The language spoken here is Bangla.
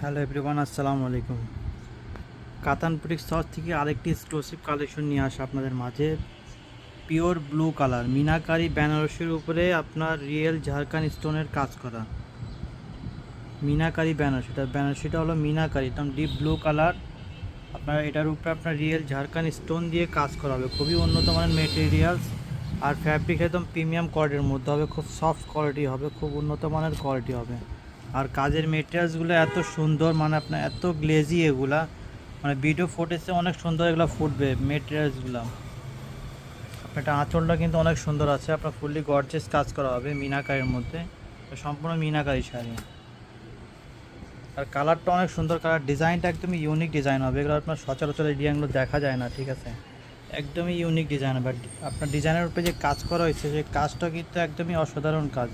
হ্যালো এভরিওয়ান আসসালামু আলাইকুম কাতান বুটিক শপ থেকে আরেকটি এক্সক্লুসিভ কালেকশন নিয়ে আসা আপনাদের মাঝে। পিওর ব্লু কালার মিনাকারি বেনারসির উপরে আপনার রিয়েল ঝাড়খান স্টোনের কাজ করা। মিনাকারি বেনারসি, এটা বেনারসিটা হলো মিনাকারি একদম ডিপ ব্লু কালার আপনার এটার উপরে আপনার রিয়েল ঝাড়খান স্টোন দিয়ে কাজ করা হবে। খুবই উন্নত মানের মেটেরিয়ালস আর ফ্যাব্রিক একদম প্রিমিয়াম কোয়ালিটির মধ্যে হবে, খুব সফট কোয়ালিটি হবে, খুব উন্নত মানের কোয়ালিটি হবে। আর কাজের মেটেরিয়ালসগুলো এত সুন্দর মানে আপনার এত গ্লেজি এগুলা। মানে ভিডিও ফুটেজে অনেক সুন্দর এগুলো ফুটবে মেটেরিয়ালসগুলো এটা আঁচলটা কিন্তু অনেক সুন্দর আছে, আপনার ফুললি গর্জেস কাজ করা হবে মিনাকারির মধ্যে। সম্পূর্ণ মিনাকারি শাড়ি। আর কালারটা অনেক সুন্দর কালার ডিজাইনটা একদমই ইউনিক ডিজাইন হবে। এগুলো আপনার সচরাচর ডিজাইনগুলো দেখা যায় না, ঠিক আছে? একদমই ইউনিক ডিজাইন হবে। আপনার ডিজাইনের উপরে যে কাজ করা হয়েছে, সেই কাজটা কিন্তু একদমই অসাধারণ কাজ।